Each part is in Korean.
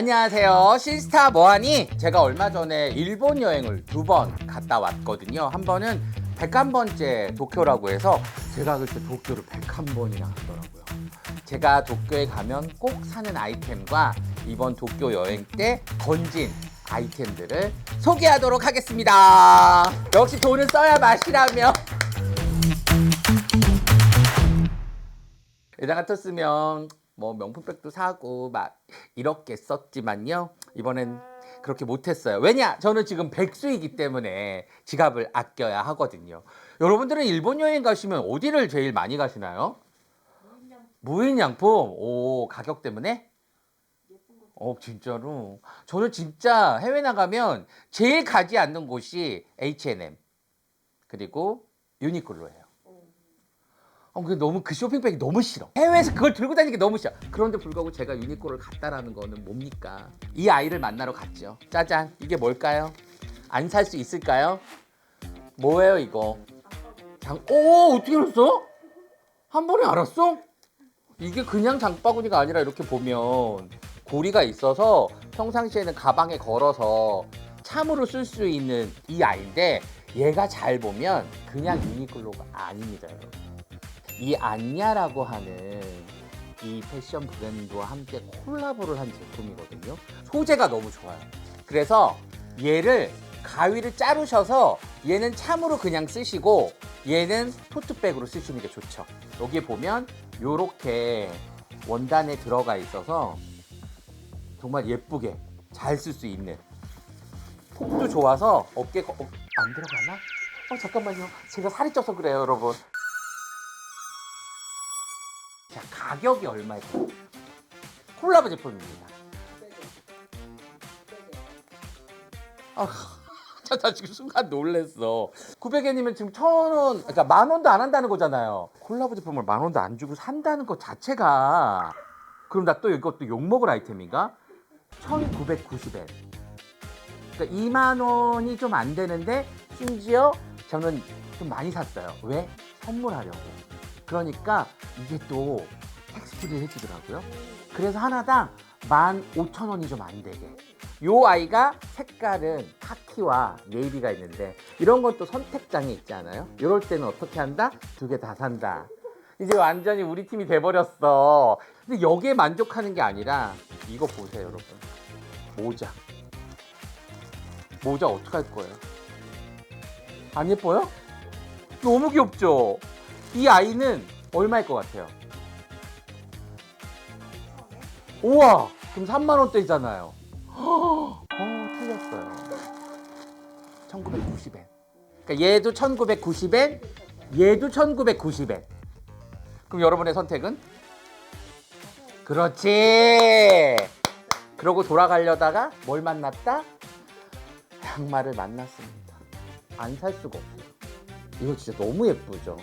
안녕하세요. 신스타 뭐하니? 제가 얼마 전에 일본 여행을 두 번 갔다 왔거든요. 한 번은 101번째 도쿄라고 해서 제가 그때 도쿄를 101번이나 갔더라고요. 제가 도쿄에 가면 꼭 사는 아이템과 이번 도쿄 여행 때 건진 아이템들을 소개하도록 하겠습니다. 역시 돈은 써야 맛이라며. 예전 같았으면 뭐 명품백도 사고 막 이렇게 썼지만요. 이번엔 그렇게 못했어요. 왜냐? 저는 지금 백수이기 때문에 지갑을 아껴야 하거든요. 여러분들은 일본 여행 가시면 어디를 제일 많이 가시나요? 무인양품. 오, 가격 때문에? 어, 진짜로. 저는 진짜 해외 나가면 제일 가지 않는 곳이 H&M. 그리고 유니클로예요. 어, 그 너무 그 쇼핑백이 너무 싫어. 해외에서 그걸 들고 다니기 너무 싫어. 그런데 불구하고 제가 유니클로를 갔다라는 거는 뭡니까? 이 아이를 만나러 갔죠. 짜잔. 이게 뭘까요? 안 살 수 있을까요? 뭐예요, 이거? 장, 오, 어떻게 알았어? 한 번에 알았어? 이게 그냥 장바구니가 아니라 이렇게 보면 고리가 있어서 평상시에는 가방에 걸어서 참으로 쓸 수 있는 이 아이인데 얘가 잘 보면 그냥 유니클로가 아닙니다, 여러분. 이 안냐라고 하는 이 패션 브랜드와 함께 콜라보를 한 제품이거든요. 소재가 너무 좋아요. 그래서 얘를 가위를 자르셔서 얘는 참으로 그냥 쓰시고 얘는 토트백으로 쓰시는 게 좋죠. 여기 보면 요렇게 원단에 들어가 있어서 정말 예쁘게 잘 쓸 수 있는 폭도 좋아서 어깨 거, 어, 안 들어가나? 어 잠깐만요. 제가 살이 쪄서 그래요, 여러분. 자, 가격이 얼마일까요? 콜라보 제품입니다. 아, 나, 나 지금 순간 놀랬어. 900엔이면 지금 천 원, 그러니까 만 원도 안 한다는 거잖아요. 콜라보 제품을 만 원도 안 주고 산다는 것 자체가 그럼 나 또 이것도 욕먹을 아이템인가? 1990엔. 그러니까 2만 원이 좀 안 되는데 심지어 저는 좀 많이 샀어요. 왜? 선물하려고. 그러니까 이게 또 텍스트를 해주더라고요. 그래서 하나당 15,000원이 좀 안 되게. 요 아이가 색깔은 카키와 네이비가 있는데 이런 건또 선택장애 있지 않아요? 이럴 때는 어떻게 한다? 두 개 다 산다. 이제 완전히 우리 팀이 돼버렸어. 근데 여기에 만족하는 게 아니라 이거 보세요, 여러분. 모자. 모자 어떡할 거예요? 안 예뻐요? 너무 귀엽죠? 이 아이는 얼마일 것 같아요? 우와! 그럼 3만원대잖아요. 어, 틀렸어요. 1990엔. 그러니까 얘도 1990엔, 얘도 1990엔. 그럼 여러분의 선택은? 그렇지! 그러고 돌아가려다가 뭘 만났다? 양말을 만났습니다. 안 살 수가 없어요. 이거 진짜 너무 예쁘죠?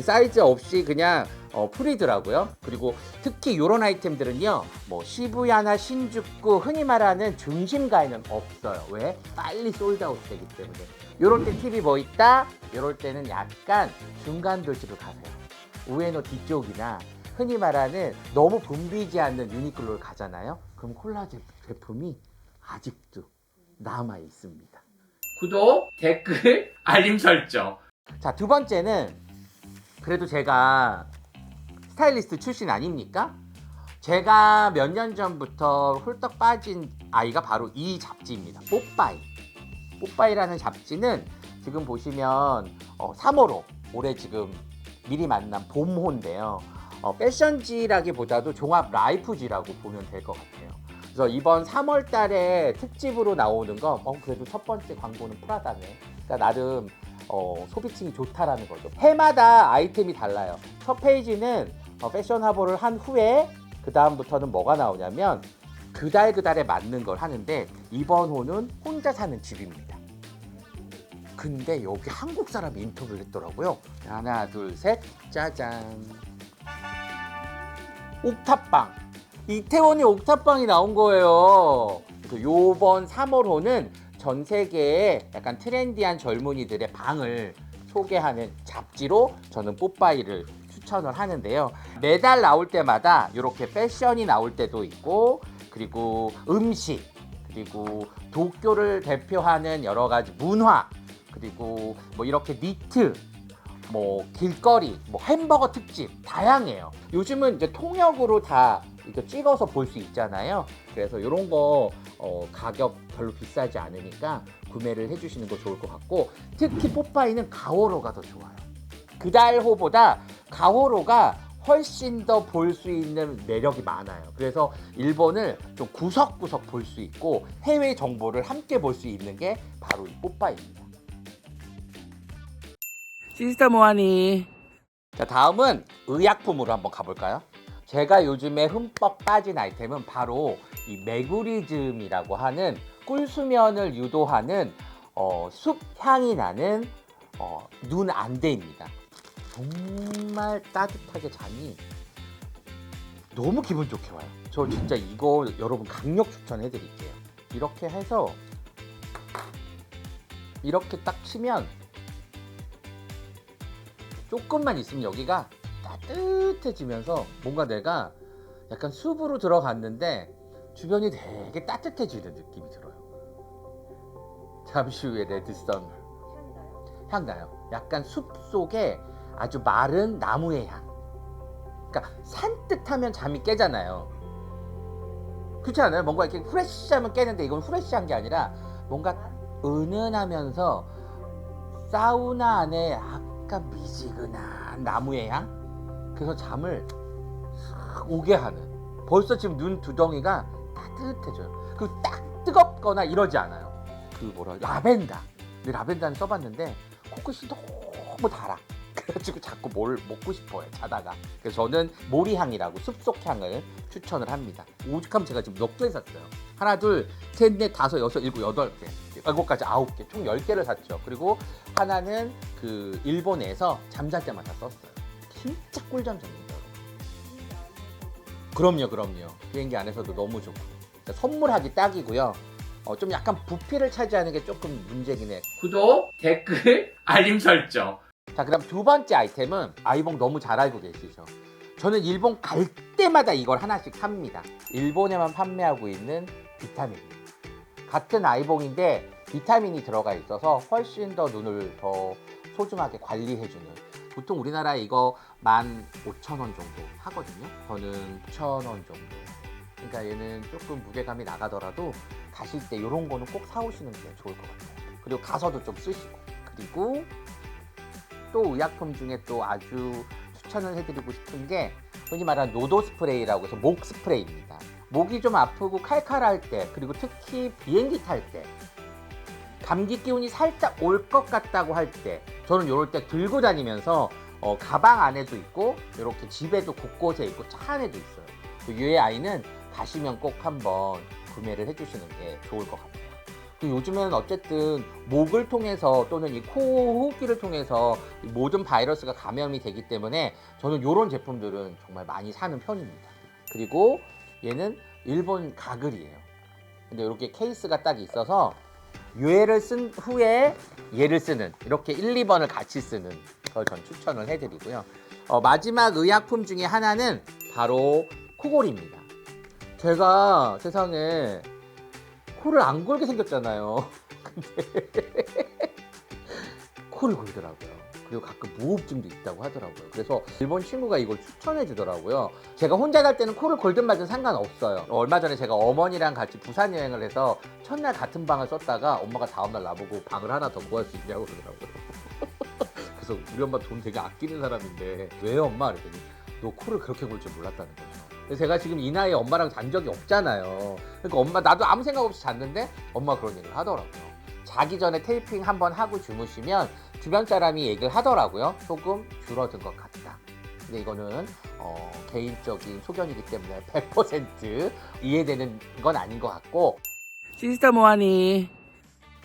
사이즈 없이 그냥 어, 프리더라고요. 그리고 특히 이런 아이템들은요, 뭐 시부야나 신주쿠 흔히 말하는 중심가에는 없어요. 왜? 빨리 솔드아웃 되기 때문에. 이럴 때 팁이 뭐 있다? 이럴 때는 약간 중간 도시로 가세요. 우에노 뒤쪽이나 흔히 말하는 너무 붐비지 않는 유니클로를 가잖아요. 그럼 콜라 제- 제품이 아직도 남아 있습니다. 구독, 댓글, 알림 설정. 자, 두 번째는 그래도 제가 스타일리스트 출신 아닙니까? 제가 몇 년 전부터 훌떡 빠진 아이가 바로 이 잡지입니다. 뽀빠이. 뽀빠이라는 잡지는 지금 보시면 어, 3호로 올해 지금 미리 만난 봄호인데요. 어, 패션지라기보다도 종합 라이프지라고 보면 될 것 같아요. 그래서 이번 3월 달에 특집으로 나오는 거, 어, 그래도 첫 번째 광고는 프라다네. 그러니까 나름 어, 소비층이 좋다라는 거죠. 해마다 아이템이 달라요. 첫 페이지는 어, 패션 화보를 한 후에 그 다음부터는 뭐가 나오냐면 그달 그달에 맞는 걸 하는데 이번 호는 혼자 사는 집입니다. 근데 여기 한국 사람이 인터뷰를 했더라고요. 하나, 둘, 셋, 짜잔. 옥탑방. 이태원에 옥탑방이 나온 거예요. 그래서 요번 3월호는 전 세계의 약간 트렌디한 젊은이들의 방을 소개하는 잡지로 저는 뽀빠이를 추천을 하는데요. 매달 나올 때마다 이렇게 패션이 나올 때도 있고 그리고 음식, 그리고 도쿄를 대표하는 여러 가지 문화, 그리고 뭐 이렇게 니트, 뭐 길거리, 뭐 햄버거 특집 다양해요. 요즘은 이제 통역으로 다 이렇게 찍어서 볼 수 있잖아요. 그래서 이런 거 어, 가격 별로 비싸지 않으니까 구매를 해주시는 거 좋을 것 같고 특히 뽀빠이는 가오로가 더 좋아요. 그달호보다 가오로가 훨씬 더 볼 수 있는 매력이 많아요. 그래서 일본을 좀 구석구석 볼 수 있고 해외 정보를 함께 볼 수 있는 게 바로 이 뽀빠이입니다. 시스터 모하니. 자 다음은 의약품으로 한번 가볼까요? 제가 요즘에 흠뻑 빠진 아이템은 바로 이 메구리즘이라고 하는 꿀수면을 유도하는 어, 숲 향이 나는 어, 눈 안대입니다. 정말 따뜻하게 자니 너무 기분 좋게 와요. 저 진짜 이거 여러분 강력 추천해 드릴게요. 이렇게 해서 이렇게 딱 치면 조금만 있으면 여기가 따뜻해지면서 뭔가 내가 약간 숲으로 들어갔는데 주변이 되게 따뜻해지는 느낌이 들어요. 잠시 후에 레드선 향 나요. 약간 숲 속에 아주 마른 나무의 향. 그러니까 산뜻하면 잠이 깨잖아요. 그렇지 않아요? 뭔가 이렇게 후레쉬하면 깨는데 이건 후레쉬한 게 아니라 뭔가 은은하면서 사우나 안에 약간 미지근한 나무의 향. 그래서 잠을 싹 오게 하는. 벌써 지금 눈 두덩이가 따뜻해져요. 그리고 딱 뜨겁거나 이러지 않아요. 그 뭐라 라벤더. 근데 라벤더는 써봤는데 코끝이 너무 달아. 그래가지고 자꾸 뭘 먹고 싶어요 자다가. 그래서 저는 모리향이라고 숲속 향을 추천을 합니다. 오죽하면 제가 지금 몇 개 샀어요. 하나, 둘, 셋, 넷, 다섯, 여섯, 일곱, 여덟 개, 일곱까지 아홉 개, 총 열 개를 샀죠. 그리고 하나는 그 일본에서 잠잘 때마다 썼어요. 진짜 꿀잠 잡니다. 그럼요, 그럼요. 비행기 안에서도 너무 좋고. 그러니까 선물하기 딱이고요. 어, 좀 약간 부피를 차지하는 게 조금 문제긴 해. 구독, 댓글, 알림 설정. 자, 그다음 두 번째 아이템은 아이봉 너무 잘 알고 계시죠? 저는 일본 갈 때마다 이걸 하나씩 삽니다. 일본에만 판매하고 있는 비타민. 같은 아이봉인데 비타민이 들어가 있어서 훨씬 더 눈을 더 소중하게 관리해주는. 보통 우리나라에 이거 15,000원 정도 하거든요. 저는 9,000원 정도. 그러니까 얘는 조금 무게감이 나가더라도 가실 때 이런 거는 꼭 사오시는 게 좋을 것 같아요. 그리고 가서도 좀 쓰시고. 그리고 또 의약품 중에 또 아주 추천을 해드리고 싶은 게 흔히 말하는 노도 스프레이라고 해서 목 스프레이입니다. 목이 좀 아프고 칼칼할 때 그리고 특히 비행기 탈 때 감기 기운이 살짝 올 것 같다고 할 때 저는 이럴 때 들고 다니면서 어, 가방 안에도 있고 이렇게 집에도 곳곳에 있고 차 안에도 있어요. 이 아이는 가시면 꼭 한번 구매를 해주시는 게 좋을 것 같아요. 그 요즘에는 어쨌든 목을 통해서 또는 이 코 호흡기를 통해서 이 모든 바이러스가 감염이 되기 때문에 저는 이런 제품들은 정말 많이 사는 편입니다. 그리고 얘는 일본 가글이에요. 근데 이렇게 케이스가 딱 있어서 얘를 쓴 후에 얘를 쓰는 이렇게 1, 2번을 같이 쓰는 걸 전 추천을 해드리고요. 어, 마지막 의약품 중에 하나는 바로 코골이입니다. 제가 세상에 코를 안 골게 생겼잖아요. 근데 코를 골더라고요. 그리고 가끔 무호흡증도 있다고 하더라고요. 그래서 일본 친구가 이걸 추천해 주더라고요. 제가 혼자 갈 때는 코를 골든 말든 상관없어요. 얼마 전에 제가 어머니랑 같이 부산 여행을 해서 첫날 같은 방을 썼다가 엄마가 다음날 나보고 방을 하나 더 구할 수 있냐고 그러더라고요. 그래서 우리 엄마 돈 되게 아끼는 사람인데 왜요 엄마? 그랬더니 너 코를 그렇게 골 줄 몰랐다는 거죠. 제가 지금 이 나이에 엄마랑 잔 적이 없잖아요. 그러니까 엄마 나도 아무 생각 없이 잤는데 엄마 그런 얘기를 하더라고요. 자기 전에 테이핑 한번 하고 주무시면 주변 사람이 얘기를 하더라고요. 조금 줄어든 것 같다. 근데 이거는 어, 개인적인 소견이기 때문에 100% 이해되는 건 아닌 것 같고 시스타 모하니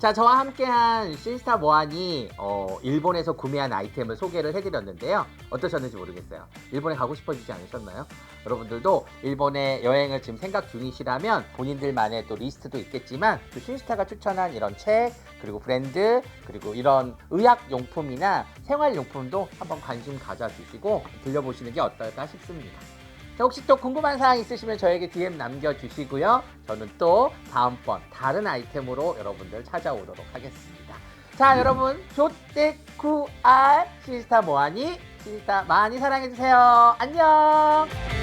자 저와 함께한 시스타 모하니 어, 일본에서 구매한 아이템을 소개를 해드렸는데요. 어떠셨는지 모르겠어요. 일본에 가고 싶어지지 않으셨나요? 여러분들도 일본에 여행을 지금 생각 중이시라면 본인들만의 또 리스트도 있겠지만 또 신스타가 추천한 이런 책 그리고 브랜드 그리고 이런 의약 용품이나 생활 용품도 한번 관심 가져주시고 들려보시는 게 어떨까 싶습니다 혹시 또 궁금한 사항 있으시면 저에게 DM 남겨주시고요. 저는 또 다음번 다른 아이템으로 여러분들 찾아오도록 하겠습니다. 자, 여러분, 조떼쿠알 시스타 모하니 시스타 많이 사랑해주세요. 안녕!